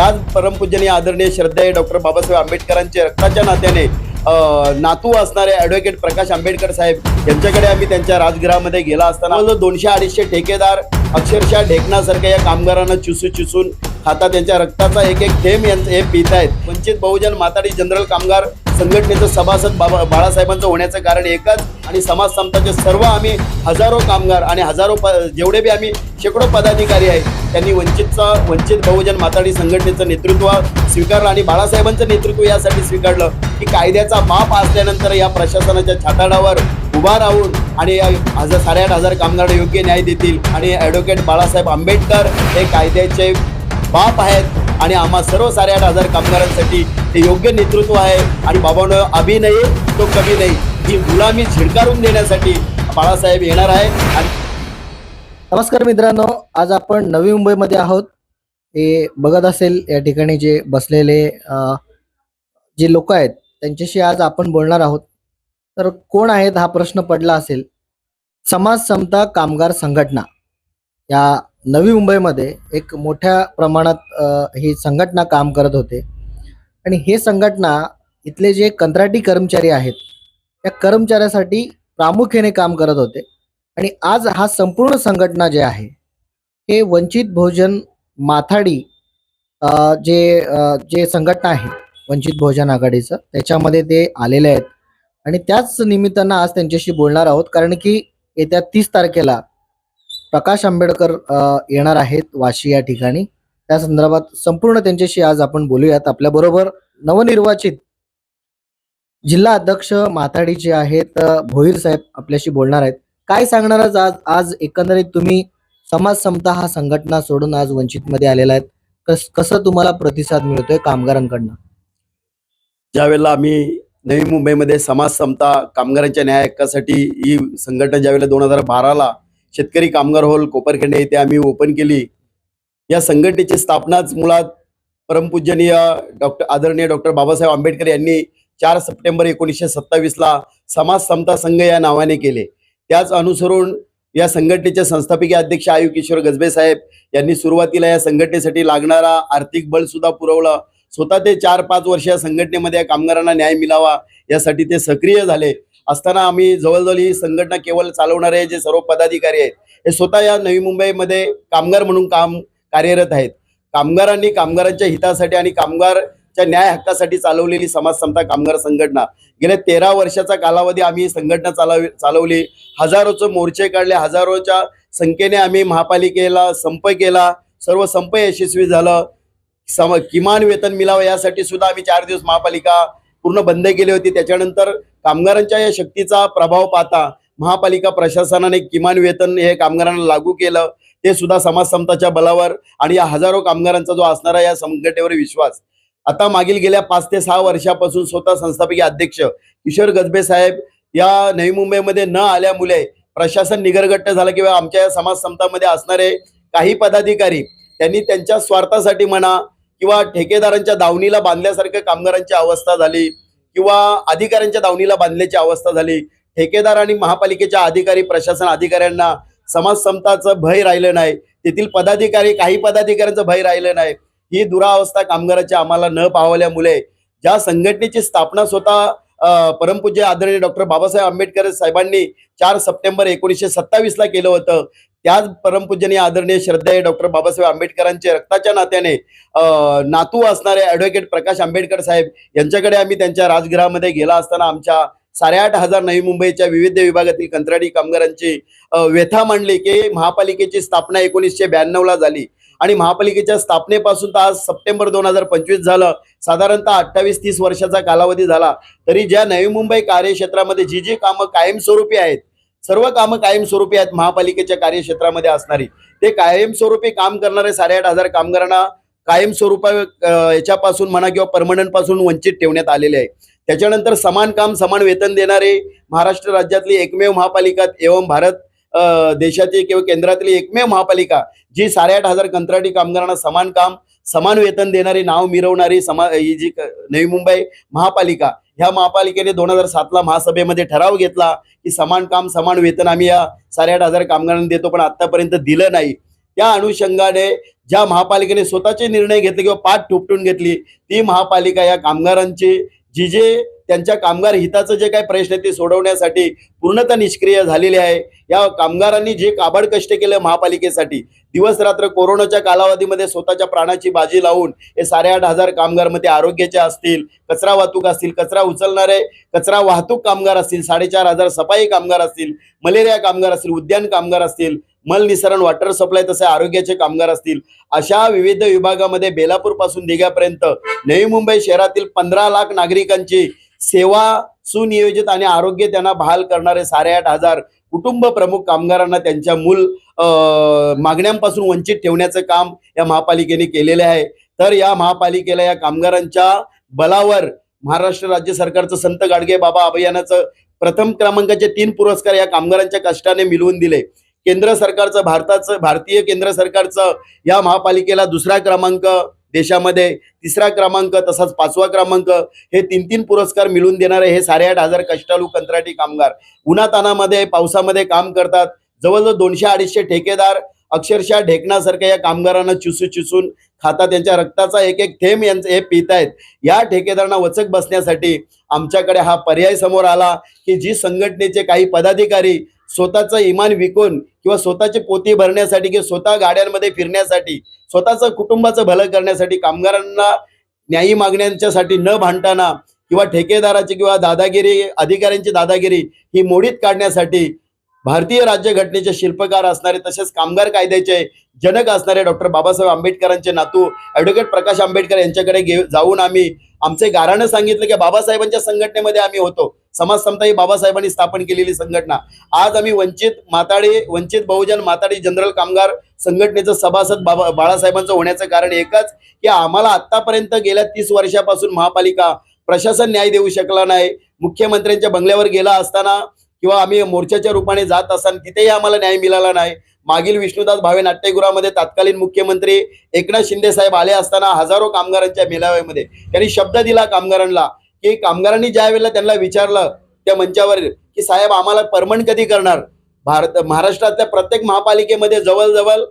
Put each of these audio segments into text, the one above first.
त्याच परमपूजनीय आदरणीय श्रद्धेय डॉक्टर बाबासाहेब आंबेडकरांचे रक्ताच्या नात्याने नातू असणारे ॲडव्होकेट प्रकाश आंबेडकर साहेब यांच्याकडे आम्ही त्यांच्या राजगृहामध्ये गेला असताना दोनशे अडीचशे ठेकेदार अक्षरशः ढेकण्यासारख्या या कामगारांना चुसू चुसून हातात त्यांच्या रक्ताचा एक एक थेंब यांचं हे पित आहेत वंचित बहुजन माताडी जनरल कामगार संघटनेचं सभासद बाबा बाळासाहेबांचं होण्याचं कारण एकच आणि समाज समताचे सर्व आम्ही हजारो कामगार आणि हजारो प जेवढे बी आम्ही शेकडो पदाधिकारी आहेत त्यांनी वंचितचा वंचित बहुजन माताडी संघटनेचं नेतृत्व स्वीकारलं आणि बाळासाहेबांचं नेतृत्व यासाठी स्वीकारलं की कायद्याचा बाप असल्यानंतर या प्रशासनाच्या छाताडावर उभा राहून आणि हजार साडेआठ हजार कामगार योग्य न्याय देतील. आणि ॲडव्होकेट बाळासाहेब आंबेडकर हे कायद्याचे बाप आहेत. आणि आम्हा सर्व साडेआठ हजार कामगारांसाठी ते योग्य नेतृत्व आहे. आणि बाबांनो अभिनय तो कमी नाही. ही गुलामी झिडकारून देण्यासाठी बाळासाहेब येणार आहे. आणि नमस्कार मित्रांनो आज आपण नवी मुंबईमध्ये आहोत. हे बघत असेल या ठिकाणी जे बसलेले जे लोक आहेत त्यांच्याशी आज आपण बोलणार आहोत. तर कोण आहेत हा प्रश्न पडला असेल? समाज समता कामगार संघटना. या नवी मुंबईमध्ये एक मोठ्या प्रमाणात ही संघटना काम करत होते. आणि हे संघटना इथले जे कंत्राटी कर्मचारी आहेत त्या कर्मचाऱ्यासाठी प्रामुख्याने काम करत होते. आणि आज हा संपूर्ण संघटना जे आहे हे वंचित बहुजन माथाडी जे जे संघटना आहे वंचित बहुजन आघाडीचं त्याच्यामध्ये ते आलेले आहेत. आणि त्याच निमित्तानं आज त्यांच्याशी बोलणार आहोत कारण की येत्या तीस तारखेला प्रकाश आंबेडकर येणार आहेत वाशी या ठिकाणी. त्या संदर्भात संपूर्ण त्यांच्याशी आज आपण बोलूयात. आपल्या बरोबर नवनिर्वाचित जिल्हा अध्यक्ष माथाडी जे आहेत भोईर साहेब आपल्याशी बोलणार आहेत. काय सांगणार आज? आज आज एकंदरीत तुम्ही समाज समता हा संघटना सोडून आज वंचित मध्ये आलेला आहेत. कस कसं तुम्हाला प्रतिसाद मिळतोय कामगारांकडनं? ज्यावेळेला आम्ही नवी मुंबईमध्ये समाज समता कामगारांच्या न्याय हक्कासाठी ही संघटना ज्यावेळेला दोन हजार बाराला शेतकरी कामगार हॉल कोपरखेंडे येथे आम्ही ओपन केली. या संघटनेची स्थापनाच मुळात परमपूजनीय डॉक्टर आदरणीय डॉक्टर बाबासाहेब आंबेडकर यांनी चार सप्टेंबर एकोणीसशे सत्तावीसला समाज समता संघ या नावाने केले. त्याच अनुसरून या संघटनेचे संस्थापकीय अध्यक्ष आयु किशोर गजबे साहेब यांनी सुरुवातीला या संघटनेसाठी लागणारा आर्थिक बळ सुद्धा पुरवलं. स्वतः ते चार पाच वर्ष या संघटनेमध्ये कामगारांना न्याय मिळावा यासाठी ते सक्रिय झाले. असताना आम्ही जवळजवळ ही संघटना केवळ चालवणारे जे सर्व पदाधिकारी आहेत हे स्वतः या नवी मुंबईमध्ये कामगार म्हणून काम कार्यरत आहेत. कामगारांनी कामगारांच्या हितासाठी आणि कामगारच्या न्याय हक्कासाठी चालवलेली समाज समता कामगार संघटना. गेल्या तेरा वर्षाचा कालावधी आम्ही ही संघटना चालव चालवली. हजारोचे मोर्चे काढले हजारोच्या संख्येने आम्ही महापालिकेला संप केला. सर्व संप यशस्वी झालं. सम किमान वेतन मिळावं यासाठी सुद्धा आम्ही चार दिवस महापालिका पूर्ण बंद केली होती. त्याच्यानंतर कामगारांच्या या शक्तीचा प्रभाव पाहता महापालिका प्रशासनाने किमान वेतन हे कामगारांना लागू केलं. ते सुद्धा समाज समताच्या बलावर आणि या हजारो कामगारांचा जो असणारा या संघटनेवर विश्वास. आता मागील गेल्या पाच ते सहा वर्षापासून स्वतः संस्थापकीय अध्यक्ष किशोर गजबे साहेब या नवी मुंबईमध्ये न आल्यामुळे प्रशासन निगरगट्ट झालं किंवा आमच्या या समाज समतामध्ये असणारे काही पदाधिकारी त्यांनी त्यांच्या स्वार्थासाठी म्हणा किंवा ठेकेदारांच्या दावणीला बांधल्यासारखं कामगारांची अवस्था झाली किंवा अधिकाऱ्यांच्या दावणीला बांधल्याची अवस्था झाली ठेकेदार आणि महापालिकेच्या अधिकारी प्रशासन अधिकाऱ्यांना समाज समताचं भय राहिलं नाही तेथील पदाधिकारी काही पदाधिकाऱ्यांचं भय राहिलं नाही. ही दुरावस्था कामगाराच्या आम्हाला न पावल्यामुळे ज्या संघटनेची स्थापना स्वतः परमपूज्य आदरणीय डॉक्टर बाबासाहेब आंबेडकर साहेबांनी चार सप्टेंबर एकोणीसशे सत्तावीसला केलं होतं त्याच परमपूजनीय आदरणीय श्रद्धेय डॉक्टर बाबासाहेब आंबेडकरांचे रक्ताच्या नात्याने नातू असणारे ॲडव्होकेट प्रकाश आंबेडकर साहेब यांच्याकडे आम्ही त्यांच्या राजगृहामध्ये गेला असताना आमच्या साडेआठ हजार नवी मुंबईच्या विविध विभागातील कंत्राटी कामगारांची व्यथा मांडली की महापालिकेची स्थापना एकोणीसशे ब्याण्णवला झाली. आणि महापालिकेच्या स्थापनेपासून तर आज सप्टेंबर दोन हजार पंचवीस झालं. साधारणतः अठ्ठावीस तीस वर्षाचा कालावधी झाला. तरी ज्या नवी मुंबई कार्यक्षेत्रामध्ये जी जी कामं कायमस्वरूपी आहेत सर्व कामं कायमस्वरूपी आहेत महापालिकेच्या कार्यक्षेत्रामध्ये असणारी. ते कायमस्वरूपी काम करणारे साडेआठ हजार कामगारांना कायमस्वरूपा याच्यापासून म्हणा किंवा परमनंटपासून वंचित ठेवण्यात आलेले आहे. त्याच्यानंतर समान काम समान वेतन देणारे महाराष्ट्र राज्यातली एकमेव महापालिका एवं भारत अ, देशाची किंवा केंद्रातली एकमेव महापालिका जी साडेआठ हजार कंत्राटी कामगारांना समान काम समान वेतन देणारी नाव मिरवणारी समा ही जी नवी मुंबई महापालिका ह्या महापालिकेने दोन हजार सातला महासभेमध्ये ठराव घेतला की समान काम समान वेतन आम्ही या साडेआठ हजार कामगारांना देतो पण आतापर्यंत दिलं नाही. त्या अनुषंगाने ज्या महापालिकेने स्वतःचे निर्णय घेतले किंवा पाठ ठोपटून घेतली ती महापालिका या कामगारांची जी जे त्यांच्या कामगार हिताचं जे काही प्रश्न आहे ते सोडवण्यासाठी पूर्णतः निष्क्रिय झालेले आहे. या कामगारांनी जे काबाड कष्ट केले महापालिकेसाठी दिवस रात्र कोरोनाच्या कालावधीमध्ये स्वतःच्या प्राणाची बाजी लावून हे साडेआठ हजार कामगारमध्ये आरोग्याचे असतील कचरा वाहतूक असतील कचरा उचलणारे कचरा वाहतूक कामगार असतील साडेचार हजार सफाई कामगार असतील मलेरिया कामगार असतील उद्यान कामगार असतील मलनिसरण वॉटर सप्लाय तसे आरोग्याचे कामगार असतील. अशा विविध विभागामध्ये बेलापूरपासून दिघ्यापर्यंत नवी मुंबई शहरातील पंधरा लाख नागरिकांची सेवा सुनियोजित आणि आरोग्य त्यांना बहाल करणारे साडेआठ हजार कुटुंब प्रमुख कामगारांना त्यांच्या मूल अं, मागण्यांपासून वंचित ठेवण्याचं काम या महापालिकेने केलेले आहे. तर या महापालिकेला या कामगारांच्या बलावर महाराष्ट्र राज्य सरकारचं संत गाडगे बाबा अभियानाचं प्रथम क्रमांकाचे तीन पुरस्कार या कामगारांच्या कष्टाने मिळवून दिले. केंद्र सरकारचं भारताचं भारतीय केंद्र सरकारचं या महापालिकेला दुसरा क्रमांक देशामध्ये तिसरा क्रमांक तसाच पाचवा क्रमांक हे तीन तीन पुरस्कार मिळून देणारे हे साडेआठ हजार कष्टालू कंत्राटी कामगार. उन्हातानामध्ये पावसामध्ये काम करतात. जवळजवळ दोनशे अडीचशे ठेकेदार अक्षरशः ढेकण्यासारख्या या कामगारांना चुसू चुसून खाता त्यांच्या रक्ताचा एक एक थेंब यांचं हे पित आहेत या ठेकेदारांना वचक बसण्यासाठी आमच्याकडे हा पर्याय समोर आला की जी संघटनेचे काही पदाधिकारी स्वतःचं इमान विकून किंवा स्वतःची पोती भरण्यासाठी किंवा स्वतः गाड्यांमध्ये फिरण्यासाठी स्वतःचं कुटुंबाचं भलं करण्यासाठी कामगारांना न्यायी मागण्यांच्यासाठी न भांडताना किंवा ठेकेदाराची किंवा दादागिरी अधिकाऱ्यांची दादागिरी ही मोडीत काढण्यासाठी भारतीय राज्यघटनेचे शिल्पकार असणारे तसेच कामगार कायद्याचे जनक असणारे डॉक्टर बाबासाहेब आंबेडकरांचे नातू ॲडव्होकेट प्रकाश आंबेडकर यांच्याकडे गे जाऊन आम्ही आमचे गारानं सांगितलं की बाबासाहेबांच्या संघटनेमध्ये आम्ही होतो. समाज समता ही बाबासाहेबांनी स्थापन केलेली संघटना. आज आम्ही वंचित माताडे वंचित बहुजन माताडी जनरल कामगार संघटनेचं सभासद बाबा बाळासाहेबांचं होण्याचं कारण एकच की आम्हाला आतापर्यंत गेल्या तीस वर्षापासून महापालिका प्रशासन न्याय देऊ शकला नाही. मुख्यमंत्र्यांच्या बंगल्यावर गेला असताना किंवा आम्ही मोर्चाच्या रूपाने जात असताना तिथेही आम्हाला न्याय मिळाला नाही. मागील विष्णुदास भावे नाट्यगृहामध्ये तत्कालीन मुख्यमंत्री एकनाथ शिंदे साहेब आले असताना हजारो कामगारांच्या मेळाव्यामध्ये त्यांनी शब्द दिला कामगारांना की कामगारांनी ज्या वेळेला त्यांना विचारलं त्या मंचावर की साहेब आम्हाला परमनंट कधी करणार? भारत महाराष्ट्रातल्या प्रत्येक महापालिकेमध्ये जवळजवळ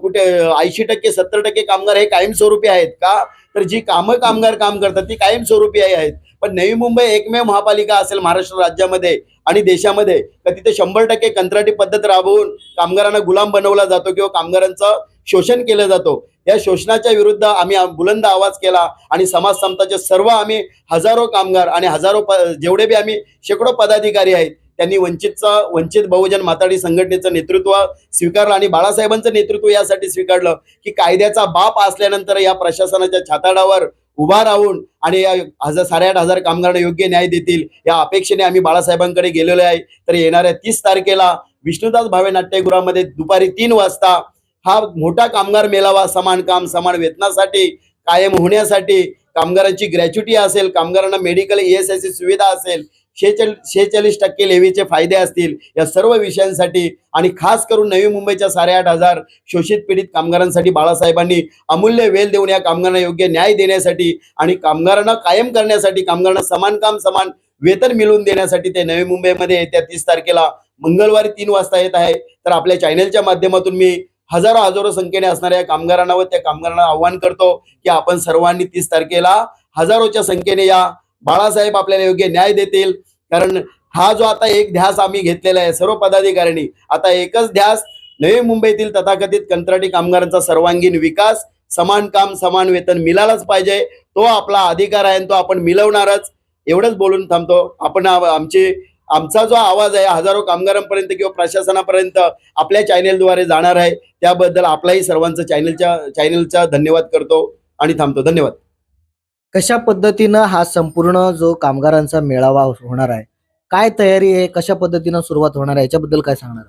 कुठे ऐंशी टक्के सत्तर टक्के कामगार हे कायमस्वरूपी आहेत का? तर जी कामं कामगार काम करतात ती कायमस्वरूपी आहेत. पण नवी मुंबई एकमेव महापालिका असेल महाराष्ट्र राज्यामध्ये आणि देशामध्ये तर तिथे शंभर टक्के कंत्राटी पद्धत राबवून कामगारांना गुलाम बनवला जातो किंवा कामगारांचं शोषण केलं जातो. या शोषणाच्या विरुद्ध आम्ही बुलंद आवाज केला आणि समाज समताचे सर्व आम्ही हजारो कामगार आणि हजारो प जेवढे बी आम्ही शेकडो पदाधिकारी आहेत त्यांनी वंचितचा वंचित बहुजन माताडी संघटनेचं नेतृत्व स्वीकारलं आणि बाळासाहेबांचं नेतृत्व यासाठी स्वीकारलं की कायद्याचा बाप असल्यानंतर या प्रशासनाच्या छाताडावर उभा राहून आणि या हजार साडेआठ हजार कामगारांना योग्य न्याय देतील या अपेक्षेने आम्ही बाळासाहेबांकडे गेलेलो आहे. तर येणाऱ्या तीस तारखेला विष्णुदास भावे नाट्यगृहामध्ये दुपारी तीन वाजता हा मोठा कामगार मेलावा समान काम समान वेतनासाठी कायम होण्यासाठी. कामगारांची ग्रॅच्युटी असेल कामगारांना मेडिकल ईएसआयची सुविधा असेल शेहेचाळीस शेहेचाळीस टक्के लेवीचे फायदे असतील या सर्व विषयांसाठी आणि खास करून नवी मुंबईच्या साडेआठ हजार शोषित पीडित कामगारांसाठी बाळासाहेबांनी अमूल्य वेल देऊन या कामगारांना योग्य न्याय देण्यासाठी आणि कामगारांना कायम करण्यासाठी कामगारांना समान काम समान वेतन मिळवून देण्यासाठी ते नवी मुंबईमध्ये येत्या तीस तारखेला मंगळवारी तीन वाजता येत आहे. तर आपल्या चॅनलच्या माध्यमातून मी हजारो हजारो संख्येने असणाऱ्या कामगारांना व त्या कामगारांना आव्हान करतो की आपण सर्वांनी तीस तारखेला हजारोच्या संख्येने या बाळासाहेब आपल्याला योग्य न्याय देतील. कारण हा जो आता एक ध्यास आम्ही घेतलेला आहे सर्व पदाधिकाऱ्यांनी आता एकच ध्यास नवी मुंबईतील तथाकथित कंत्राटी कामगारांचा सर्वांगीण विकास समान काम समान वेतन मिळालाच पाहिजे. तो आपला अधिकार आहे आणि तो आपण मिळवणारच. एवढंच बोलून थांबतो. आपण आमचे आमची आमचा जो आवाज आहे हजारो कामगारांपर्यंत किंवा प्रशासनापर्यंत आपल्या चॅनेलद्वारे जाणार आहे. त्याबद्दल आपलाही सर्वांचं चॅनलच्या चॅनलचा धन्यवाद करतो आणि थांबतो. धन्यवाद. कशा पद्धतीनं हा संपूर्ण जो कामगारांचा मेळावा होणार आहे? काय तयारी आहे? कशा पद्धतीनं सुरुवात होणार आहे? याच्याबद्दल काय सांगणार?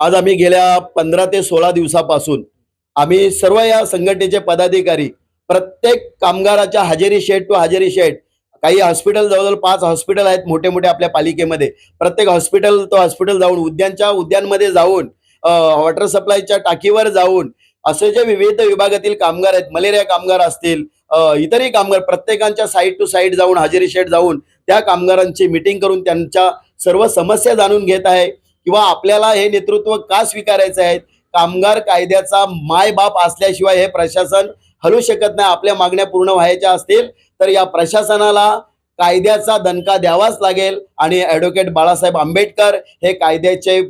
आज आम्ही गेल्या पंधरा ते सोळा दिवसापासून आम्ही सर्व या संघटनेचे पदाधिकारी प्रत्येक कामगाराच्या हजेरी शेट टू हजेरी शेट काही हॉस्पिटल जवळजवळ पाच हॉस्पिटल आहेत मोठे मोठे आपल्या पालिकेमध्ये. प्रत्येक हॉस्पिटल तो हॉस्पिटल जाऊन उद्यानच्या उद्यानमध्ये जाऊन वॉटर सप्लायच्या टाकीवर जाऊन असे जे विविध विभागातील कामगार आहेत मलेरिया कामगार असतील इतरही कामगार प्रत्येकांच्या साईड टू साईड जाऊन हजेरी शेट जाऊन त्या कामगारांची मिटिंग करून त्यांच्या सर्व समस्या जाणून घेत आहे. किंवा आपल्याला हे नेतृत्व का स्वीकारायचं आहे? कामगार कायद्याचा मायबाप असल्याशिवाय हे प्रशासन हलू शकत नाही. आपल्या मागण्या पूर्ण व्हायच्या असतील तर या प्रशासनाला कायद्याचा दणका द्यावाच लागेल. आणि ॲडव्होकेट बाळासाहेब आंबेडकर हे कायद्याचे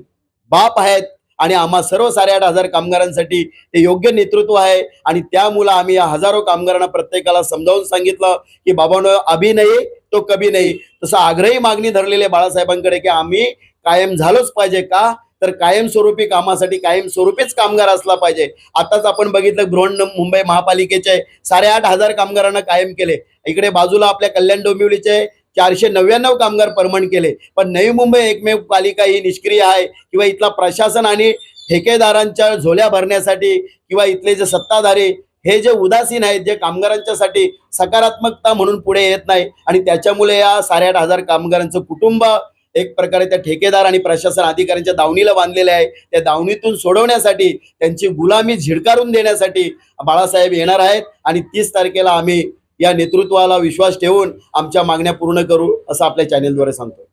बाप आहेत. आणि आम्हा सर्व साडेआठ हजार कामगारांसाठी ते योग्य नेतृत्व आहे. आणि त्यामुळं आम्ही या हजारो कामगारांना प्रत्येकाला समजावून सांगितलं की बाबांनो अभि नाही तो कभी नाही. तसं आग्रही मागणी धरलेले बाळासाहेबांकडे की आम्ही कायम झालोच पाहिजे का? तर कायमस्वरूपी कामासाठी कायमस्वरूपीच कामगार असला पाहिजे. आताच आपण बघितलं बृहण मुंबई महापालिकेचे साडेआठ हजार कामगारांना कायम केले. इकडे बाजूला आपल्या कल्याण डोंबिवलीचे चारशे नव्याण्णव कामगार परमनंट केले. पण नवी मुंबई एकमेव पालिका ही निष्क्रिय आहे किंवा इथला प्रशासन आणि ठेकेदारांच्या झोल्या भरण्यासाठी किंवा इथले जे सत्ताधारी हे जे उदासीन आहेत जे कामगारांच्यासाठी सकारात्मकता म्हणून पुढे येत नाही आणि त्याच्यामुळे या साडेआठ हजार कामगारांचं कुटुंब एक प्रकारे त्या ठेकेदार आणि प्रशासन अधिकाऱ्यांच्या दावणीला बांधलेले आहे. त्या दावणीतून सोडवण्यासाठी त्यांची गुलामी झिडकारून देण्यासाठी बाळासाहेब येणार आहेत आणि तीस तारखेला आम्ही या नेतृत्वाला विश्वास ठेवून आमच्या मागण्या पूर्ण करू असं आपल्या चॅनेलद्वारे सांगतो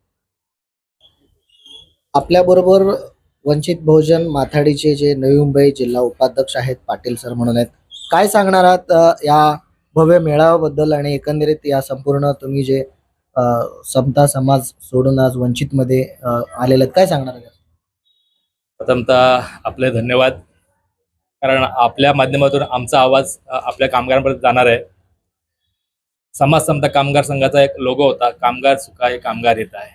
आपल्याबरोबर वंचित बहुजन माथाडीचे जे नवी मुंबई जिल्हा उपाध्यक्ष आहेत पाटील सर म्हणून आहेत. काय सांगणार आहात या भव्य मेळाव्याबद्दल आणि एकंदरीत या संपूर्ण तुम्ही जे समता समाज सोडून आज वंचितमध्ये मध्ये आलेले आहेत. काय सांगणार आहात प्रथमतः आपले धन्यवाद. कारण आपल्या माध्यमातून आमचा आवाज आपल्या कामगारांपर्यंत जाणार आहे. समाज समता कामगार संघाचा एक लोगो होता कामगार सुखाय कामगार हित आहे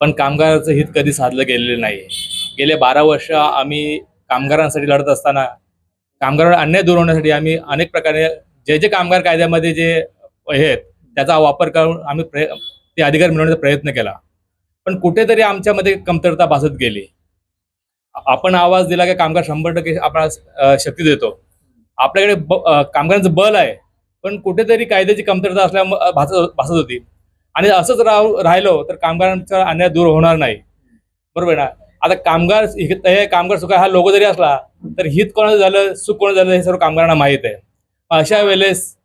पण कामगाराचं हित कधी साधलं गेलेलं नाही गेले बारा वर्ष आम्ही कामगारांसाठी लढत असताना कामगारांवर अन्याय दूर होण्यासाठी आम्ही अनेक प्रकारे जे जे कामगार कायद्यामध्ये जे हे आहेत त्याचा वापर करून आम्ही प्रय ते अधिकार मिळवण्याचा प्रयत्न केला. पण कुठेतरी आमच्यामध्ये कमतरता भासत गेली. आपण आवाज दिला की कामगार शंभर टक्के आपण शक्ती देतो. आपल्याकडे कामगारांचं बल आहे. पण कुठेतरी कायद्याची कमतरता असल्यामुळे भासत भासत होती. आणि असंच राहू राहिलो तर कामगारांचा अन्याय दूर होणार नाही. बरोबर ना? आता कामगार हे कामगार सुख हा लोगो जरी असला तर हित कोणाचं झालं सुख कोणाचं झालं हे सर्व कामगारांना माहीत आहे. अशा वेळेस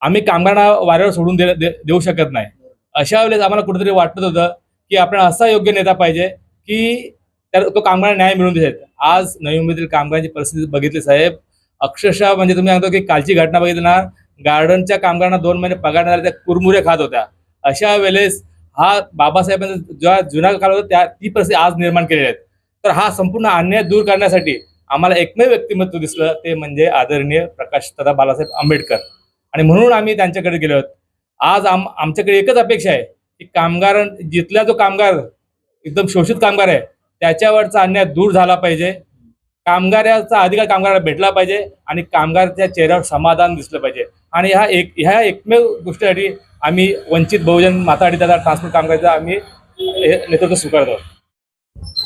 आम्ही कामगारांना वाऱ्यावर सोडून दे दे- देऊ शकत नाही. अशा वेळेस आम्हाला कुठेतरी वाटत होतं की आपण असा योग्य नेता पाहिजे की त्या तो कामगारांना न्याय मिळवून देत आज नवी मुंबईतील कामगारांची परिस्थिती बघितली साहेब. अक्षरशः म्हणजे तुम्ही सांगतो की कालची घटना बघितली ना गार्डनच्या कामगारांना दोन महिने पगार नाही झाले, त्या कुरमुरे खात होत्या. अशा वेळेस हा बाबासाहेबांचा ज्या जुना काळ होता त्या ती परिस्थिती आज निर्माण केलेली आहे. तर हा संपूर्ण अन्याय दूर करण्यासाठी आम्हाला एकमेव व्यक्तिमत्व दिसलं ते म्हणजे आदरणीय प्रकाश दादा बालासाहेब आंबेडकर. आणि म्हणून आम्ही त्यांच्याकडे गेलो आहोत. आज आम आमच्याकडे एकच अपेक्षा आहे की कामगार जिथला जो कामगार एकदम शोषित कामगार आहे त्याच्यावरचा अन्याय दूर झाला पाहिजे. कामगाराचा अधिकार कामगाराला भेटला पाहिजे आणि कामगारच्या चेहऱ्यावर समाधान दिसलं पाहिजे. आणि ह्या एक ह्या एकमेव गोष्टीसाठी आम्ही वंचित बहुजन माथाडी दादा ट्रान्सपोर्ट कामगाराचा आम्ही नेतृत्व स्वीकारतो.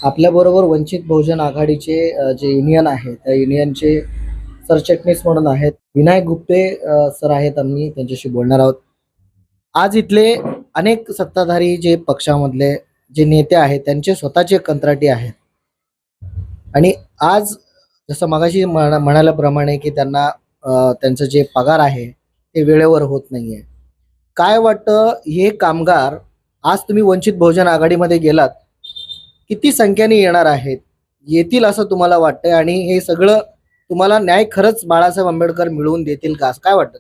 आपल्याबरोबर वंचित बहुजन आघाडीचे जे युनियन आहे त्या युनियनचे सरचिटणीस म्हणून आहेत. विनायक गुप्ते सर आहेत आम्ही त्यांच्याशी बोलणार आहोत. आज इथले अनेक सत्ताधारी जे पक्षामधले जे नेते आहेत त्यांचे स्वतःचे कंत्राटी आहेत. आणि आज जसं मगाशी म्हणा- म्हणाल्याप्रमाणे की त्यांना त्यांचं जे पगार आहे ते वेळेवर होत नाहीये. काय वाटतं हे कामगार आज तुम्ही वंचित बहुजन आघाडीमध्ये गेलात किती संख्येने येणार आहेत? येतील असं तुम्हाला वाटतंय? आणि हे सगळं तुम्हाला न्याय खरंच बाळासाहेब आंबेडकर मिळवून देतील का? असं काय वाटतं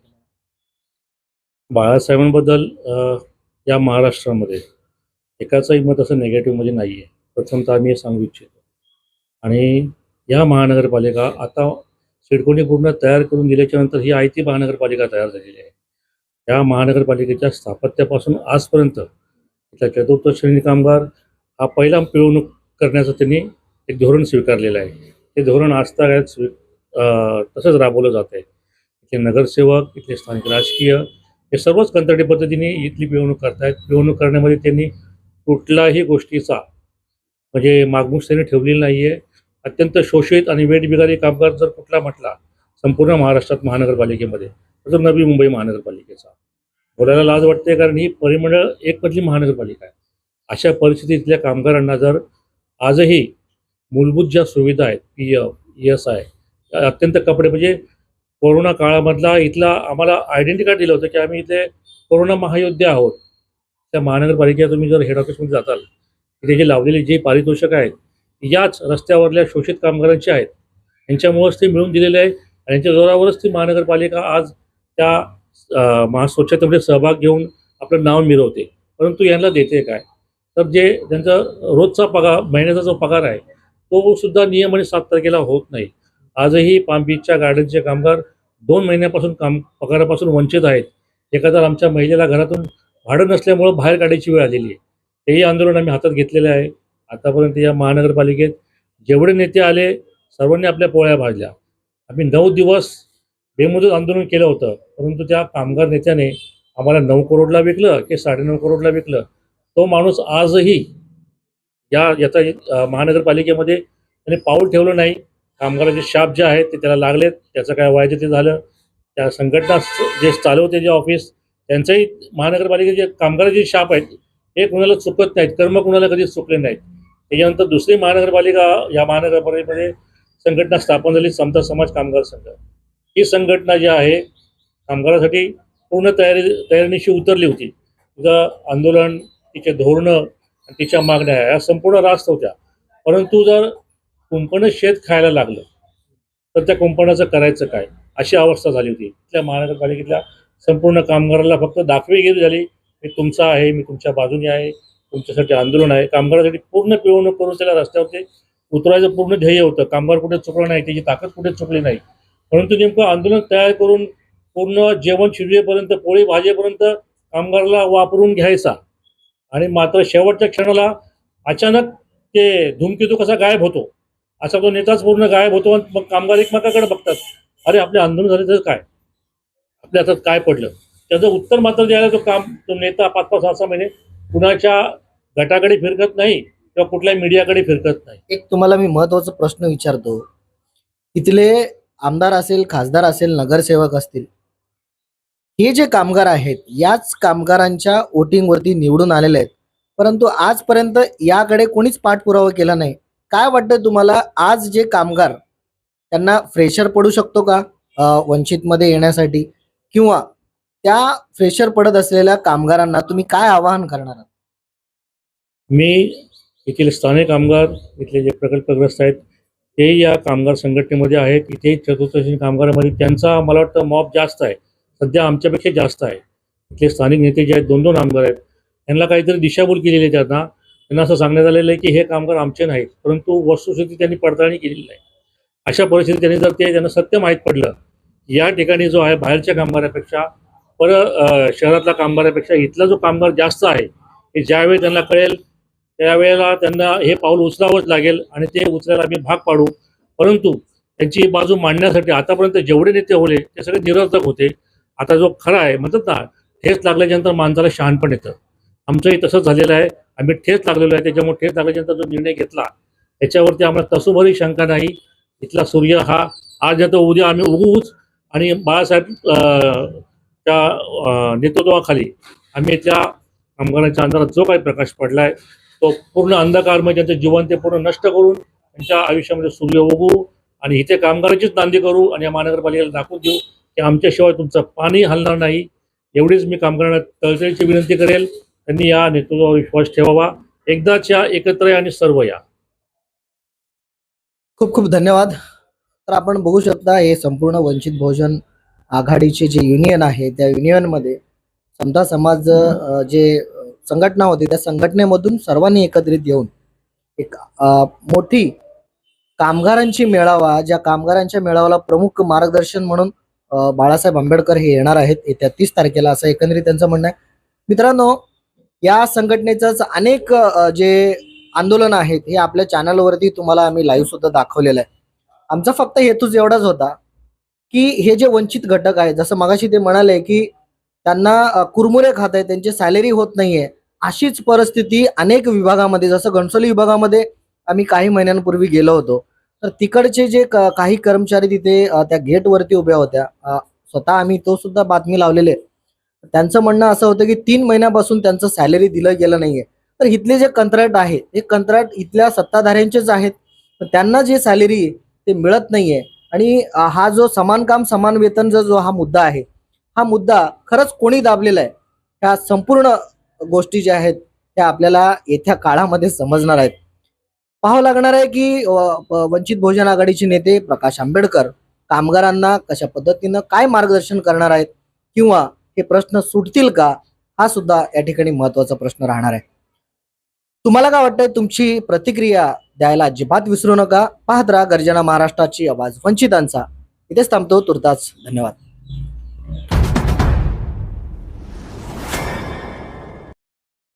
बाळासाहेबांबद्दल या महाराष्ट्रामध्ये एकाचंही मत असं निगेटिव्हमध्ये नाही आहे प्रथमतः आम्ही हे सांगू इच्छितो. आणि या महानगरपालिका आता सिडकोने पूर्ण तयार करून दिल्याच्या नंतर ही आयती महानगरपालिका तयार झालेली आहे. या महानगरपालिकेच्या स्थापत्यापासून आजपर्यंत इथला चतुर्थ श्रेणी कामगार हा पहिला पिळवणूक करण्याचं त्यांनी एक धोरण स्वीकारलेलं आहे. ते धोरण आजतागायत स्वी तसंच राबवलं जात आहे इथले नगरसेवक इथले स्थानिक राजकीय हे सर्वच कंत्राटी पद्धतीने इथली पिळवणूक करतायत. पिळवणूक करण्यामध्ये त्यांनी कुठल्याही गोष्टीचा म्हणजे मागमूस त्यांनी ठेवलेली नाही आहे अत्यंत शोषित आणि वेटबिगारी कामगार जर कुठला म्हटला संपूर्ण महाराष्ट्रात महानगरपालिकेमध्ये तर नवी मुंबई महानगरपालिकेचा. बोलायला लाज वाटते कारण ही परिमंडळ एकमधली महानगरपालिका आहे. अशा परिस्थितीतल्या कामगारांना जर आजही मूलभूत ज्या सुविधा आहेत पी एफ एस आय अत्यंत कपडे म्हणजे कोरोना काळामधला इथला आम्हाला आयडेंटी कार्ड दिलं होतं की आम्ही इथे कोरोना महायोद्धे आहोत. त्या महानगरपालिकेच्या तुम्ही जर हेड ऑफिसमध्ये जाताल तिथे जे लावलेले जे पारितोषिक आहेत याच रस्त्यावरल्या शोषित कामगारांचे आहेत. यांच्यामुळेच ते मिळून दिलेले आहे आणि यांच्या जोरावरच ती महानगरपालिका आज त्या महास्वच्छतेमध्ये सहभाग घेऊन आपलं नाव मिरवते. परंतु यांना देते काय? तर जे त्यांचा रोजचा पगार महिन्याचा जो पगार आहे तो सुद्धा नियम आणि सात तारखेला होत नाही. आजही पाम बीचच्या गार्डनचे कामगार दोन महिन्यापासून काम पगारापासून वंचित आहेत. एखादा आमच्या महिलेला घरातून भाडं नसल्यामुळं बाहेर काढायची वेळ आलेली आहे. तेही आंदोलन आम्ही हातात घेतलेले आहे. आतापर्यंत या महानगरपालिकेत जेवढे नेते आले सर्वांनी आपल्या पोळ्या भाजल्या. आम्ही नऊ दिवस बेमुदत आंदोलन केलं होतं परंतु त्या कामगार नेत्याने आम्हाला नऊ करोडला विकलं की साडेनऊ करोडला विकलं. तो माणूस आजही या याचा महानगरपालिकेमध्ये त्याने पाऊल ठेवलं नाही. कामगाराचे शाप जे आहेत ते त्याला लागलेत. त्याचं काय व्हायचं ते झालं. त्या संघटना जे चालवते जे ऑफिस त्यांचंही महानगरपालिकेचे कामगाराचे शाप आहेत हे कुणाला चुकत नाहीत. कर्म कुणाला कधीच चुकले नाहीत. त्याच्यानंतर दुसरी महानगरपालिका या महानगरपालिकेमध्ये संघटना स्थापन झाली समता समाज कामगार संघ. ही संघटना जी आहे कामगारासाठी पूर्ण तयारी तयारीनिशी उतरली होती. तिचं आंदोलन तिचे धोरणं आणि तिच्या मागण्या या संपूर्ण रास्त होत्या. परंतु जर कुंपणं शेत खायला लागलं. तर त्या कुंपणाचं करायचं काय? अशी अवस्था झाली होती. त्या महानगरपालिकेतल्या संपूर्ण कामगाराला फक्त दाखवेगिरी झाली मी तुमचा आहे मी तुमच्या बाजूने आहे तुमच्यासाठी आंदोलन आहे. कामगारासाठी पूर्ण पिळवणूक करून त्याला रस्त्यावरती उतरायचं पूर्ण ध्येय होतं. कामगार कुठे चुकलं नाही त्याची ताकद कुठे चुकली नाही. परंतु नेमकं आंदोलन तयार करून पूर्ण जेवण शिजवेपर्यंत पोळी भाजेपर्यंत कामगाराला वापरून घ्यायचा. आणि मात्र शेवटच्या क्षणाला अचानक ते धूमकेतू कसा गायब होतो. असा तो नेताच पूर्ण गायब होतो आणि मग कामगार एकमेकाकडे बघतात. अरे आपले आंदोलन झाले तर काय? आपल्या हातात काय पडलं? त्याचं उत्तर मात्र द्यायला तो काम तो नेता पाच पाच सहा सहा महिने कुणाच्या गटाकडे फिरकत नाही किंवा कुठल्या मीडियाकडे फिरकत नाही. एक तुम्हाला मी महत्त्वाचा प्रश्न विचारतो. इथले आमदार असेल खासदार असेल नगरसेवक असतील हे जे कामगार आहेत याच कामगारांच्या वोटिंगवरती निवडून आलेले आहेत. परंतु आजपर्यंत याकडे कोणीच पाठपुरावा केला नाही. काय वाटतं तुम्हाला? आज जे कामगार त्यांना फ्रेशर पडू शकतो का वंचितमध्ये येण्यासाठी? किंवा त्या फ्रेशर पडत असलेल्या कामगारांना तुम्ही काय आवाहन करणार आहात? मी येथील स्थानिक कामगार इथले जे प्रकल्पग्रस्त आहेत ते या कामगार संघटनेमध्ये आहेत. इथे चतुर्थश्रेणी कामगारामध्ये त्यांचा मला वाटतं मॉब जास्त आहे. सध्या आमच्यापेक्षा जास्त आहे. इथले स्थानिक नेते जे आहेत दोन दोन आमदार आहेत त्यांना काहीतरी दिशाभूल केलेली आहे त्यांना. त्यांना असं सांगण्यात आलेलं आहे की हे कामगार आमचे नाहीत परंतु वस्तुस्थिती त्यांनी पडताळणी केलेली नाही. अशा परिस्थितीत त्यांनी जर ते त्यांना सत्य माहीत पडलं या ठिकाणी जो आहे बाहेरच्या कामगारापेक्षा पर शहरातल्या कामगारापेक्षा इथला जो कामगार जास्त आहे हे ज्यावेळी त्यांना कळेल त्यावेळेला त्यांना हे पाऊल उचलावंच लागेल आणि ते उचलायला आम्ही भाग पाडू. परंतु त्यांची बाजू मांडण्यासाठी आतापर्यंत जेवढे नेते होले ते सगळे निरर्थक होते. आता जो खरा आहे म्हणतात ना हेच लागल्याच्यानंतर माणसाला शहाणपण येतं. आमचंही तसंच झालेलं आहे. आम्ही ठेच लागलेलो आहे. त्याच्यामुळे ठेच लागल्याचा जो निर्णय घेतला त्याच्यावरती आम्हाला तसोभरी शंका नाही. इथला सूर्य हा आज येतो उद्या आम्ही उगवूच आणि बाळासाहेब त्या नेतृत्वाखाली आम्ही त्या कामगारांच्या अंधारात जो काही प्रकाश पडलाय तो पूर्ण अंधकारमय त्यांचं जीवन ते पूर्ण नष्ट करून त्यांच्या आयुष्यामध्ये सूर्य उगवू आणि इथे कामगारांचीच नांदी करू आणि या महानगरपालिकेला दाखवून देऊ की आमच्याशिवाय तुमचं पाणी हलणार नाही. एवढीच मी कामगारांना तळतळीची विनंती करेल. त्यांनी या नेतृत्वावर विश्वास ठेवावा. एकदाच्या एकत्र या आणि सर्व या. खूप खूप धन्यवाद. तर आपण बघू शकता हे संपूर्ण वंचित बहुजन आघाडीचे जे युनियन आहे त्या युनियनमध्ये समता समाज जे संघटना होती त्या संघटनेमधून सर्वांनी एकत्रित येऊन एक मोठी कामगारांची मेळावा ज्या कामगारांच्या मेळाव्याला प्रमुख मार्गदर्शन म्हणून बाळासाहेब आंबेडकर हे येणार आहेत येत्या तीस तारखेला असं एकंदरीत त्यांचं म्हणणं आहे. मित्रांनो या संघटनेचंच अनेक जे आंदोलन आहेत हे आपल्या चॅनलवरती तुम्हाला आम्ही लाईव्ह सुद्धा दाखवलेलं आहे. आमचा फक्त हेतूच एवढाच होता की हे जे वंचित घटक आहेत जसं मगाशी ते म्हणाले की त्यांना कुरमुरे खात आहे त्यांची सॅलरी होत नाहीये अशीच परिस्थिती अनेक विभागामध्ये जसं घणसोली विभागामध्ये आम्ही काही महिन्यांपूर्वी गेलो होतो. तर तिकडचे जे क- काही कर्मचारी तिथे त्या गेटवरती उभ्या होत्या. स्वतः आम्ही तो सुद्धा बातमी लावलेले आहे. त्यांचं म्हणणं असं होतं की तीन महिन्यापासून त्यांचं सॅलरी दिलं गेलं नाहीये. तर इथले जे कंत्राट आहे हे कंत्राट इथल्या सत्ताधाऱ्यांचेच आहेत. त्यांना जे सॅलरी ते मिळत नाहीये. आणि हा जो समान काम समान वेतनचा जो हा मुद्दा आहे हा मुद्दा खरंच कोणी दाबलेला आहे? ह्या संपूर्ण गोष्टी ज्या आहेत त्या आपल्याला येत्या काळामध्ये समजणार आहेत. पाहावं लागणार आहे की वंचित बहुजन आघाडीचे नेते प्रकाश आंबेडकर कामगारांना कशा पद्धतीनं काय मार्गदर्शन करणार आहेत? किंवा हे प्रश्न सुटतील का? हा सुद्धा या ठिकाणी महत्त्वाचा प्रश्न राहणार आहे. तुम्हाला काय वाटतंय? तुमची प्रतिक्रिया द्यायला अजिबात विसरू नका. पाहत राहा गर्जना महाराष्ट्राची आवाज वंचितांचा. इथेच थांबतो तुर्तास. धन्यवाद.